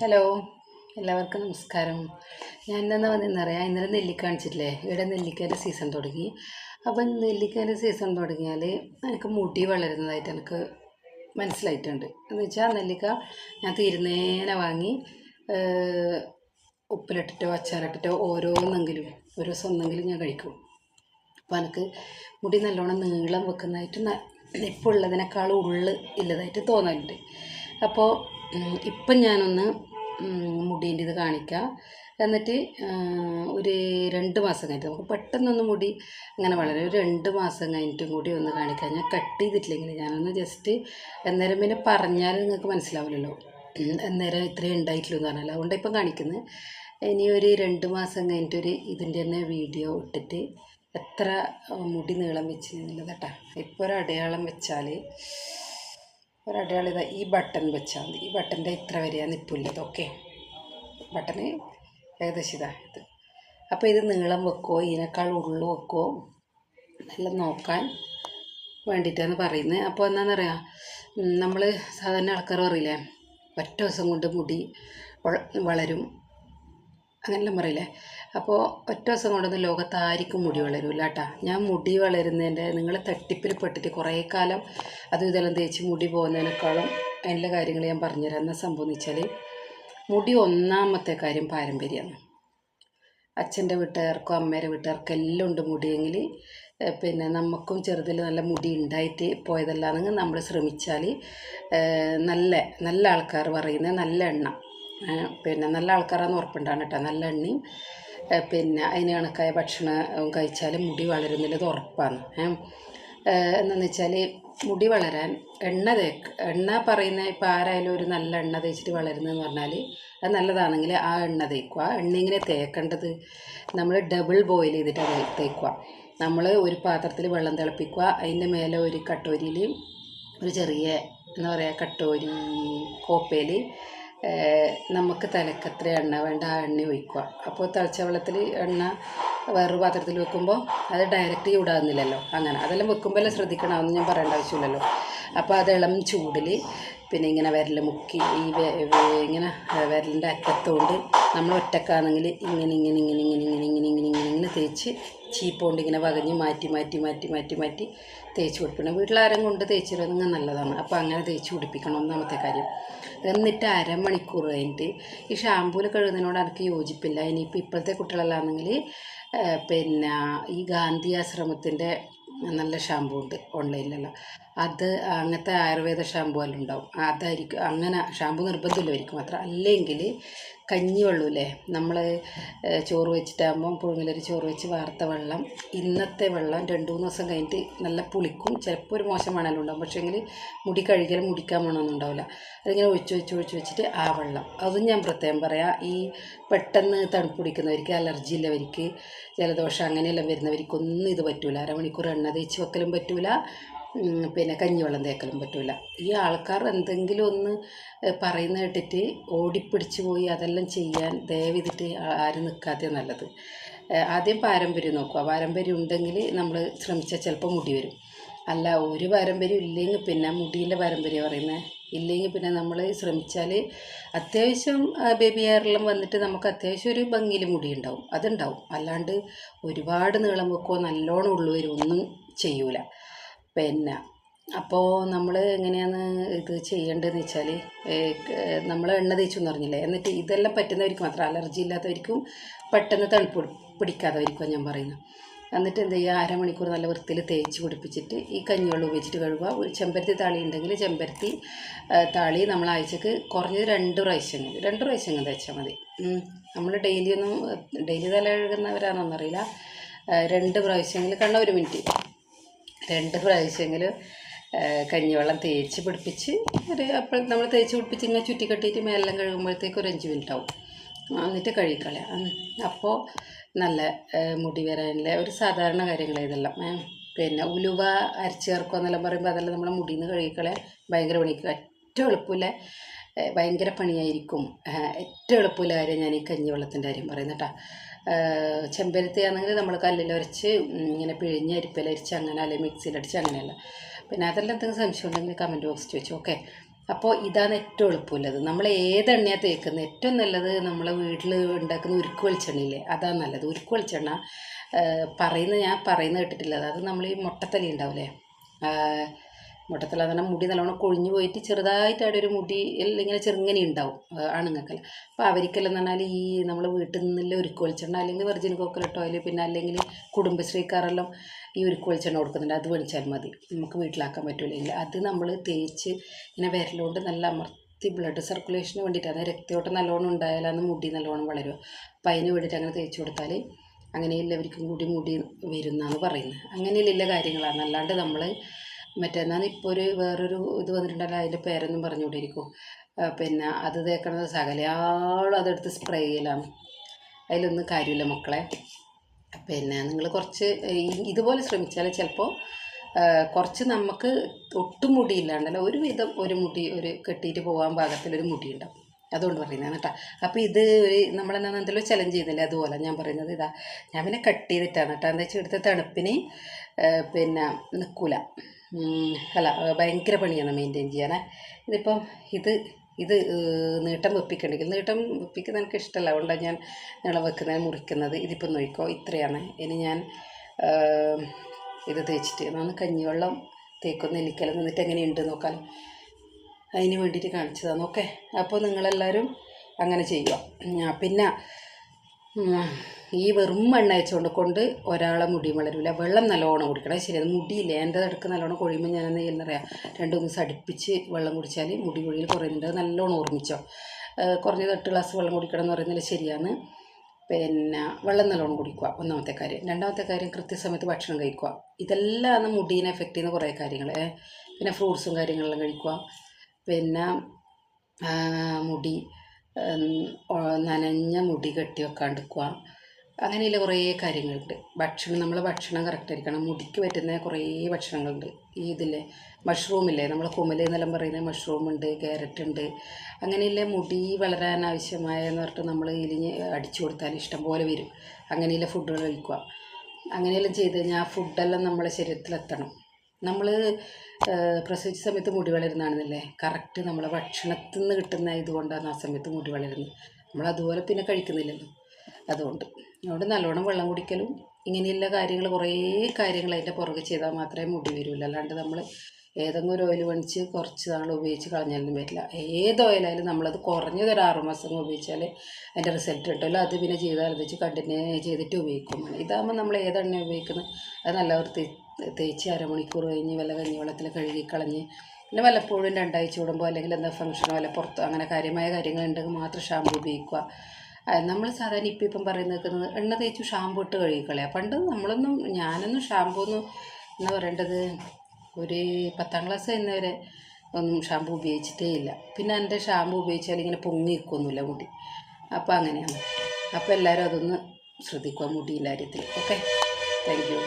Hello എല്ലാവർക്കും നമസ്കാരം. ഞാൻ എന്താ വന്നറിയാം ഇന്നലെ നെല്ലിക്ക കാണിച്ചിട്ടില്ലേ ഇവിടെ നെല്ലിക്കേന്റെ സീസൺ തുടങ്ങി. അപ്പം നെല്ലിക്കേന്റെ സീസൺ തുടങ്ങിയാൽ എനിക്ക് മുടി വളരുന്നതായിട്ട് എനിക്ക് മനസ്സിലായിട്ടുണ്ട്. എന്ന് വെച്ചാൽ നെല്ലിക്ക ഞാൻ തീരുന്നേനെ വാങ്ങി ഉപ്പിലിട്ടിട്ടോ അച്ചാറിട്ടിട്ടോ ഓരോന്നെങ്കിലും ഓരോ ദിവസം ഒന്നെങ്കിലും ഞാൻ കഴിക്കും. അപ്പോൾ എനിക്ക് മുടി നല്ലോണം നീളം വെക്കുന്നതായിട്ട് ഇപ്പോൾ ഉള്ളതിനേക്കാൾ ഉള്ളു ഇല്ലതായിട്ട് തോന്നലുണ്ട് അപ്പോൾ ഇപ്പം ഞാനൊന്ന് മുടീന്റെ ഇത് കാണിക്കാം. എന്നിട്ട് ഒരു രണ്ട് മാസം കഴിഞ്ഞിട്ട് നമുക്ക് പെട്ടെന്നൊന്ന് മുടി അങ്ങനെ വളരെ. ഒരു രണ്ട് മാസം കഴിഞ്ഞിട്ടും കൂടി ഒന്ന് കാണിക്കാം. ഞാൻ കട്ട് ചെയ്തിട്ടില്ലെങ്കിൽ ഞാനൊന്ന് ജസ്റ്റ് അന്നേരം പിന്നെ പറഞ്ഞാൽ നിങ്ങൾക്ക് മനസ്സിലാവില്ലല്ലോ. അന്നേരം ഇത്രയും ഉണ്ടായിട്ടുള്ളൂ എന്ന് പറഞ്ഞാൽ അതുകൊണ്ട് ഇപ്പം കാണിക്കുന്നത് ഇനി ഒരു രണ്ട് മാസം കഴിഞ്ഞിട്ട് ഒരു ഇതിന്റെ തന്നെ വീഡിയോ ഇട്ടിട്ട് എത്ര മുടി നീളം വെച്ച് എന്നുള്ളത് കേട്ടോ. ഇപ്പോൾ ഒരു അടയാളം വെച്ചാൽ ഒരു ഈ ബട്ടൺ വെച്ചാൽ മതി. ഈ ബട്ടന്റെ ഇത്ര വരെയാണ് നിൽപ്പില്ലത് ഓക്കെ ബട്ടണ് ഏകദേശം ഇതാ ഇത്. അപ്പോൾ ഇത് നീളം വെക്കുമോ ഇതിനേക്കാൾ ഉള്ളു വെക്കുമോ എല്ലാം നോക്കാൻ വേണ്ടിയിട്ടാണ് പറയുന്നത്. അപ്പോൾ എന്താണെന്നറിയാം നമ്മൾ സാധാരണ ആൾക്കാർ പറയില്ലേ ഒറ്റ ദിവസം കൊണ്ട് മുടി വള- വളരും. അങ്ങനെല്ലാം പറയില്ലേ? അപ്പോൾ ഒറ്റ ദിവസം കൊണ്ടൊന്നും ലോകത്ത് ആർക്കും മുടി വളരൂല കേട്ടാ ഞാൻ മുടി വളരുന്നതിന്റെ നിങ്ങൾ തട്ടിപ്പിൽ പെട്ടിട്ട് കുറേ കാലം അതും ഇതെല്ലാം തേച്ച് മുടി പോകുന്നതിനേക്കാളും എല്ലാ കാര്യങ്ങൾ ഞാൻ പറഞ്ഞുതരാം. എന്നാ സംഭവം വെച്ചാൽ മുടി ഒന്നാമത്തെ കാര്യം പാരമ്പര്യമാണ്. അച്ഛന്റെ വീട്ടുകാർക്കും അമ്മേരെ വീട്ടുകാർക്കും എല്ലാം ഉണ്ട് മുടിയെങ്കിൽ പിന്നെ നമുക്കും ചെറുതിൽ നല്ല മുടി ഉണ്ടായിട്ട് പോയതല്ലാന്നെങ്കിൽ നമ്മൾ ശ്രമിച്ചാൽ നല്ല നല്ല ആൾക്കാർ പറയുന്ന നല്ല എണ്ണ. പിന്നെ നല്ല ആൾക്കാരാന്ന് ഉറപ്പുണ്ടാണ് കേട്ടോ. നല്ല എണ്ണയും പിന്നെ അതിന് കണക്കായ ഭക്ഷണം കഴിച്ചാൽ മുടി വളരുന്നില്ലത് ഉറപ്പാണ്. എന്നു വെച്ചാൽ മുടി വളരാൻ എണ്ണ തേക്ക് എണ്ണ പറയുന്ന ഇപ്പോൾ ആരായാലും ഒരു നല്ല എണ്ണ തേച്ചിട്ട് വളരുന്നതെന്ന് പറഞ്ഞാൽ അത് നല്ലതാണെങ്കിൽ ആ എണ്ണ തേക്കുക. ആ എണ്ണ ഇങ്ങനെ തേക്കേണ്ടത്? നമ്മൾ ഡബിൾ ബോയിൽ ചെയ്തിട്ട് തേക്കുക. നമ്മൾ ഒരു പാത്രത്തിൽ വെള്ളം തിളപ്പിക്കുക. അതിന്റെ മേലെ ഒരു കട്ടോരിയിൽ ഒരു ചെറിയ എന്താ പറയുക കട്ടോരി കോപ്പയിൽ നമുക്ക് തലക്കത്ര എണ്ണ വേണ്ട ആ എണ്ണ ഒഴിക്കുക. അപ്പോൾ തിളച്ച വെള്ളത്തിൽ എണ്ണ വേറൊരു പാത്രത്തിൽ വെക്കുമ്പോൾ അത് ഡയറക്റ്റ് ചൂടാകുന്നില്ലല്ലോ അങ്ങനെ. അതെല്ലാം വെക്കുമ്പോൾ ശ്രദ്ധിക്കണം അതൊന്നും ഞാൻ പറയേണ്ട ആവശ്യമില്ലല്ലോ. അപ്പോൾ അത് ഇളം ചൂടിൽ പിന്നെ ഇങ്ങനെ വിരൽ മുക്കി ഈ ഇങ്ങനെ വിരലിന്റെ അറ്റത്തുകൊണ്ട് നമ്മൾ ഒറ്റക്കാണെങ്കിൽ ഇങ്ങനെ ഇങ്ങനെ ഇങ്ങനെ ഇങ്ങനെ ഇങ്ങനെ ഇങ്ങനെ ഇങ്ങനെ ഇങ്ങനെ ഇങ്ങനെ തേച്ച് ചീപ്പോണ്ട് ഇങ്ങനെ വകഞ്ഞ് മാറ്റി മാറ്റി മാറ്റി മാറ്റി മാറ്റി തേച്ച് കൊടുക്കണം. വീട്ടിലാരും കൊണ്ട് തേച്ചിരുന്നെങ്കിൽ നല്ലതാണ്. അപ്പോൾ അങ്ങനെ തേച്ച് പിടിപ്പിക്കണം ഒന്നാമത്തെ കാര്യം. എന്നിട്ട് അരമണിക്കൂർ കഴിഞ്ഞിട്ട് ഈ ഷാമ്പൂൽ കഴുകുന്നതിനോട് എനിക്ക് യോജിപ്പില്ല. ഇനിയിപ്പോൾ ഇപ്പോഴത്തെ കുട്ടികളെല്ലാന്നെങ്കിൽ പിന്നെ ഈ ഗാന്ധി ആശ്രമത്തിന്റെ നല്ല ഷാമ്പൂ ഉണ്ട് ഓൺലൈനിലെല്ലാം അത് അങ്ങനത്തെ ആയുർവേദ ഷാമ്പൂ എല്ലാം ഉണ്ടാവും. അതായിരിക്കും അങ്ങനെ ഷാമ്പൂ നിർബന്ധമില്ലായിരിക്കും മാത്രം. അല്ലെങ്കിൽ കഞ്ഞി വെള്ളമില്ലേ നമ്മൾ ചോറ് വെച്ചിട്ടാകുമ്പോൾ പുഴുങ്ങലരി ചോറ് വെച്ച് വാർത്ത വെള്ളം ഇന്നത്തെ വെള്ളം രണ്ട് മൂന്ന് ദിവസം കഴിഞ്ഞിട്ട് നല്ല പുളിക്കും ചിലപ്പോൾ ഒരു മോശം മണലും ഉണ്ടാവും. പക്ഷേങ്കിൽ മുടി കഴുകിയാലും മുടിക്കാൻ മണമൊന്നും ഉണ്ടാവില്ല. അതിങ്ങനെ ഒഴിച്ച് ഒഴിച്ച് ഒഴിച്ച് വെച്ചിട്ട് ആ വെള്ളം. അതും ഞാൻ പ്രത്യേകം പറയാം ഈ പെട്ടെന്ന് തണുപ്പ് പിടിക്കുന്നവർക്ക് അലർജി ഉള്ളവർക്ക് ജലദോഷം അങ്ങനെയെല്ലാം വരുന്നവർക്കൊന്നും ഇത് പറ്റൂല. അരമണിക്കൂർ എണ്ണ തേച്ച് വെക്കലും പറ്റൂല. പിന്നെ കഞ്ഞിവെള്ളം തേക്കലും പറ്റില്ല ഈ ആൾക്കാർ എന്തെങ്കിലും ഒന്ന് പറയുന്ന കേട്ടിട്ട് ഓടിപ്പിടിച്ച് പോയി അതെല്ലാം ചെയ്യാൻ ദയവിതിട്ട് ആരും നിൽക്കാതെ നല്ലത്. ആദ്യം പാരമ്പര്യം നോക്കുക. പാരമ്പര്യം ഉണ്ടെങ്കിൽ നമ്മൾ ശ്രമിച്ചാൽ ചിലപ്പോൾ മുടി വരും. അല്ല ഒരു പാരമ്പര്യം ഇല്ലെങ്കിൽ പിന്നെ മുടീന്റെ പാരമ്പര്യം പറയുന്നത് ഇല്ലെങ്കിൽ പിന്നെ നമ്മൾ ശ്രമിച്ചാൽ അത്യാവശ്യം ബേബി ഹെയറെല്ലാം വന്നിട്ട് നമുക്ക് അത്യാവശ്യം ഒരു ഭംഗിയിൽ മുടി ഉണ്ടാവും. അതുണ്ടാവും. അല്ലാണ്ട് ഒരുപാട് നീളം വെക്കുകയോ നല്ലോണം ഉള്ളു വരും ഒന്നും ചെയ്യൂല. പിന്നെ അപ്പോൾ നമ്മൾ എങ്ങനെയാണ് ഇത് ചെയ്യേണ്ടതെന്ന് വെച്ചാൽ നമ്മൾ എണ്ണ തേച്ചു പറഞ്ഞില്ലേ? എന്നിട്ട് ഇതെല്ലാം പറ്റുന്നവർക്ക് മാത്രം അലർജി ഇല്ലാത്തവർക്കും പെട്ടെന്ന് തണുപ്പ് പിടി- പിടിക്കാത്തവർക്കും ഞാൻ പറയുന്നത് എന്നിട്ട് എന്ത് ചെയ്യുക അരമണിക്കൂർ നല്ല വൃത്തിയിൽ തേച്ച് പിടിപ്പിച്ചിട്ട് ഈ കഞ്ഞിവെള്ളം ഉപയോഗിച്ചിട്ട് കഴുകുക. ചെമ്പരത്തി താളി ഉണ്ടെങ്കിൽ ചെമ്പരത്തി താളി നമ്മൾ ആഴ്ചക്ക് കുറഞ്ഞത് രണ്ട് പ്രാവശ്യം രണ്ട് പ്രാവശ്യം തേച്ചാൽ മതി. നമ്മൾ ഡെയിലി ഒന്നും ഡെയിലി തല കഴുകുന്നവരാണെന്നറിയില്ല. രണ്ട് പ്രാവശ്യമെങ്കിൽ കണ്ണ ഒരു മിനിറ്റ്. രണ്ട് പ്രാവശ്യമെങ്കിലും കഞ്ഞിവെള്ളം തേച്ച് പിടിപ്പിച്ച് ഒരു അപ്പം നമ്മൾ തേച്ച് പിടിപ്പിച്ച് ഇങ്ങനെ ചുറ്റിക്കെട്ടിയിട്ട് മേലെല്ലാം കഴുകുമ്പോഴത്തേക്ക് ഒരു അഞ്ച് മിനിറ്റ് ആവും എന്നിട്ട് കഴുകിക്കളയാം. അപ്പോൾ നല്ല മുടി വരാനുള്ള ഒരു സാധാരണ കാര്യങ്ങൾ ഇതെല്ലാം. പിന്നെ ഉലുവ അരച്ച് ചേർക്കുക എന്നെല്ലാം പറയുമ്പോൾ അതെല്ലാം നമ്മളെ മുടിയിൽ നിന്ന് കഴുകിക്കളയാൻ ഭയങ്കര പണിക്ക് ഏറ്റവും എളുപ്പമില്ല ഭയങ്കര പണിയായിരിക്കും. ഏറ്റവും എളുപ്പമുള്ള കാര്യം ഞാൻ ഈ കഞ്ഞിവെള്ളത്തിന്റെ കാര്യം പറയുന്നത് കേട്ടോ ചെമ്പരത്തി ആണെങ്കിൽ നമ്മൾ കല്ലിൽ ഉരച്ച് ഇങ്ങനെ പിഴിഞ്ഞ് അരിപ്പിലരിച്ച് അങ്ങനെ അല്ലെങ്കിൽ മിക്സിയിലടിച്ച് അങ്ങനെയല്ല. പിന്നെ അതെല്ലാം എന്തെങ്കിലും സംശയം ഉണ്ടെങ്കിൽ കമന്റ് ബോക്സ് ചോദിച്ചു ഓക്കെ അപ്പോൾ ഇതാണ് ഏറ്റവും എളുപ്പമുള്ളത്. നമ്മൾ ഏത് എണ്ണയാണ് തേക്കുന്നത് ഏറ്റവും നല്ലത് നമ്മളെ വീട്ടിൽ ഉണ്ടാക്കുന്ന ഉരുക്ക് വെളിച്ചെണ്ണയില്ലേ? അതാണ് നല്ലത്. ഉരുക്ക് വെളിച്ചെണ്ണ പറയുന്നത് ഞാൻ പറയുന്നത് കേട്ടിട്ടില്ല. അതായത് നമ്മൾ ഈ മുട്ടത്തലി ഉണ്ടാവില്ലേ? മുട്ടത്തല എന്ന് മുടി നല്ലോണം കൊഴിഞ്ഞു പോയിട്ട് ചെറുതായിട്ട് അവിടെ ഒരു മുടി ഇങ്ങനെ ചെറുങ്ങനെ ഉണ്ടാവും ആണുങ്ങൾക്കെല്ലാം. അപ്പോൾ അവർക്കെല്ലാം എന്ന് പറഞ്ഞാൽ ഈ നമ്മൾ വീട്ടിൽ നിന്നുള്ള ഒരുക്ക് വെളിച്ചെണ്ണ അല്ലെങ്കിൽ വെർജിൻ കോക്കനട്ട് ഓയിൽ പിന്നെ അല്ലെങ്കിൽ കുടുംബശ്രീക്കാരെല്ലാം ഈ ഒരുക്ക് വെളിച്ചെണ്ണ കൊടുക്കുന്നുണ്ട് അത് മേടിച്ചാൽ മതി. നമുക്ക് വീട്ടിലാക്കാൻ പറ്റില്ല അത് നമ്മൾ തേച്ച് ഇങ്ങനെ വിരലുകൊണ്ട് നല്ല അമർത്തി ബ്ലഡ് സർക്കുലേഷന് വേണ്ടിയിട്ടാണ് രക്തയോട്ടം നല്ലോണം ഉണ്ടായാലാണ് മുടി നല്ലോണം വളരുക. അപ്പം അതിന് വേണ്ടിയിട്ട് അങ്ങനെ തേച്ച് കൊടുത്താൽ അങ്ങനെയുള്ളവർക്കും കൂടി മുടി വരുന്നതാണ് പറയുന്നത്. അങ്ങനെയുള്ള കാര്യങ്ങളാണ്. അല്ലാണ്ട് നമ്മൾ മറ്റേന്നാണ് ഇപ്പോൾ ഒരു വേറൊരു ഇത് വന്നിട്ടുണ്ടല്ലോ അതിന്റെ പേരൊന്നും പറഞ്ഞുകൊണ്ടിരിക്കും പിന്നെ അത് തേക്കണത് സകലയാളും അതെടുത്ത് സ്പ്രേ ചെയ്യലാണ്. അതിലൊന്നും കാര്യമില്ല മക്കളെ. പിന്നെ നിങ്ങൾ കുറച്ച് ഇതുപോലെ ശ്രമിച്ചാൽ ചിലപ്പോൾ കുറച്ച് നമുക്ക് ഒട്ടും മുടിയില്ലാണ്ടല്ല ഒരു വിധം ഒരു മുടി ഒരു കെട്ടിയിട്ട് പോകാൻ പാകത്തിലൊരു മുടി ഉണ്ടാവും അതുകൊണ്ട് പറയുന്നതാണ് കേട്ടോ. അപ്പോൾ ഇത് ഒരു നമ്മളെന്നാ എന്തെങ്കിലും ചലഞ്ച് ചെയ്യുന്നില്ലേ അതുപോലെ? ഞാൻ പറയുന്നത് ഇതാ. ഞാൻ പിന്നെ കട്ട് ചെയ്തിട്ടാണ് കേട്ടോ. എന്താ വെച്ചാൽ ഇവിടുത്തെ തണുപ്പിന് പിന്നെ നിൽക്കൂല അല്ല ഭയങ്കര പണിയാണ് മെയിന്റെയിൻ ചെയ്യാനേ. ഇതിപ്പം ഇത് ഇത് നീട്ടം വെപ്പിക്കണമെങ്കിൽ നീട്ടം വെപ്പിക്കുന്നത് എനിക്ക് ഇഷ്ടമല്ല അതുകൊണ്ടാണ് ഞാൻ നീളം വെക്കുന്നത് മുറിക്കുന്നത്. ഇതിപ്പം നോക്കിക്കോ ഇത്രയാണ്. ഇനി ഞാൻ ഇത് തേച്ചിട്ട് ഞാൻ കഞ്ഞിവെള്ളം തേക്കുന്ന എനിക്കല്ല. നിന്നിട്ട് എങ്ങനെയുണ്ട് നോക്കാൻ. അതിന് വേണ്ടിയിട്ട് കാണിച്ചതാണ്. ഓക്കെ? അപ്പോൾ നിങ്ങളെല്ലാവരും അങ്ങനെ ചെയ്യുക. പിന്നെ ഈ വെറും എണ്ണ അയച്ചുകൊണ്ട് കൊണ്ട് ഒരാളെ മുടി വളരില്ല വെള്ളം നല്ലോണം കുടിക്കണം. ശരി അത് മുടിയില്ല? എന്റെ അടുക്ക് നല്ലോണം കൊഴിയുമ്പോൾ ഞാൻ എന്താ ചെയ്യുന്നറിയാം? രണ്ട് മൂന്ന് ദിവസം അടുപ്പിച്ച് വെള്ളം കുടിച്ചാൽ മുടി കൊഴിയിൽ കുറയുന്നുണ്ട്. നല്ലോണം ഓർമ്മിച്ചോ? കുറഞ്ഞത് എട്ട് ഗ്ലാസ് വെള്ളം കുടിക്കണം എന്ന് പറയുന്നത് ശരിയാണ്. പിന്നെ വെള്ളം നല്ലോണം കുടിക്കുക ഒന്നാമത്തെ കാര്യം. രണ്ടാമത്തെ കാര്യം കൃത്യസമയത്ത് ഭക്ഷണം കഴിക്കുക. ഇതെല്ലാം മുടീനെ എഫക്റ്റ് ചെയ്യുന്ന കുറേ കാര്യങ്ങൾ പിന്നെ ഫ്രൂട്ട്സും കാര്യങ്ങളെല്ലാം കഴിക്കുക. പിന്നെ മുടി നനഞ്ഞ മുടി കെട്ടി വെക്കാണ്ടിരിക്കുക അങ്ങനെയുള്ള കുറേ കാര്യങ്ങളുണ്ട്. ഭക്ഷണം നമ്മൾ ഭക്ഷണം കറക്റ്റ് ആയിരിക്കണം. മുടിക്ക് പറ്റുന്ന കുറേ ഭക്ഷണങ്ങളുണ്ട്. ഈ ഇതിലെ മഷ്റൂമില്ലേ നമ്മൾ കുമൽ എന്നെല്ലാം പറയുന്ന മഷ്റൂം ഉണ്ട് ക്യാരറ്റ് ഉണ്ട്. അങ്ങനെയുള്ള മുടി വളരാൻ ആവശ്യമായെന്ന് പറഞ്ഞിട്ട് നമ്മൾ ഇലിഞ്ഞ് അടിച്ചു കൊടുത്താൽ ഇഷ്ടം പോലെ വരും. അങ്ങനെയുള്ള ഫുഡുകൾ കഴിക്കുക. അങ്ങനെയെല്ലാം ചെയ്ത് കഴിഞ്ഞാൽ ആ ഫുഡെല്ലാം നമ്മളെ ശരീരത്തിലെത്തണം നമ്മൾ പ്രസവിച്ച സമയത്ത് മുടി വളരുന്നതാണെന്നല്ലേ? കറക്റ്റ് നമ്മളെ ഭക്ഷണത്തിൽ നിന്ന് കിട്ടുന്ന ഇതുകൊണ്ടാണ് ആ സമയത്ത് മുടി വളരുന്നത്. നമ്മൾ അതുപോലെ പിന്നെ കഴിക്കുന്നില്ലല്ലോ. അതുകൊണ്ട്. അതുകൊണ്ട് നല്ലോണം വെള്ളം കുടിക്കലും ഇങ്ങനെയുള്ള കാര്യങ്ങൾ കുറേ കാര്യങ്ങൾ അതിന്റെ പുറകെ ചെയ്താൽ മാത്രമേ മുടി വരുള്ളൂ. അല്ലാണ്ട് നമ്മൾ ഏതെങ്കിലും ഒരു ഓയിൽ മേടിച്ച് കുറച്ച് നാൾ ഉപയോഗിച്ച് കളഞ്ഞാലൊന്നും പറ്റില്ല. ഏത് ഓയിലായാലും നമ്മളത് കുറഞ്ഞത് ഒരു ആറ് മാസം ഉപയോഗിച്ചാൽ അതിന്റെ റിസൾട്ട് കിട്ടുമല്ലോ. അത് പിന്നെ ചെയ്താൽ വെച്ച് കണ്ടിന്യൂ ചെയ്തിട്ട് ഉപയോഗിക്കും ഇതാകുമ്പോൾ നമ്മൾ ഏതെണ്ണ ഉപയോഗിക്കുന്നത്? അത് നല്ല വൃത്തി തേച്ച് അരമണിക്കൂർ കഴിഞ്ഞ് കഞ്ഞി വെള്ളത്തിൽ കഴുകി കളഞ്ഞ് പിന്നെ വല്ലപ്പോഴും രണ്ടാഴ്ച കൂടുമ്പോൾ അല്ലെങ്കിൽ എന്താ ഫംഗ്ഷനോ അല്ല പുറത്തോ അങ്ങനെ കാര്യമായ കാര്യങ്ങളുണ്ടെങ്കിൽ മാത്രം ഷാമ്പു ഉപയോഗിക്കുക. നമ്മൾ സാധാരണ ഇപ്പം ഇപ്പം പറയുന്നത് എണ്ണ തേച്ചു ഷാമ്പു ഇട്ട് കഴുകിക്കളയാം പണ്ട് നമ്മളൊന്നും ഞാനൊന്നും ഷാമ്പു ഒന്നും എന്താ പറയേണ്ടത്? ഒരു പത്താം ക്ലാസ് കഴിഞ്ഞവരെ ഒന്നും ഷാമ്പു ഉപയോഗിച്ചിട്ടേ ഇല്ല. പിന്നെ എന്റെ ഷാമ്പു ഉപയോഗിച്ചാൽ ഇങ്ങനെ പൊങ്ങി നിൽക്കൊന്നുമില്ല മുടി. അപ്പോൾ അങ്ങനെയാണ്. അപ്പോൾ എല്ലാവരും അതൊന്ന് ശ്രദ്ധിക്കുക മുടിയുടെ കാര്യത്തിൽ. ഓക്കെ? Thank you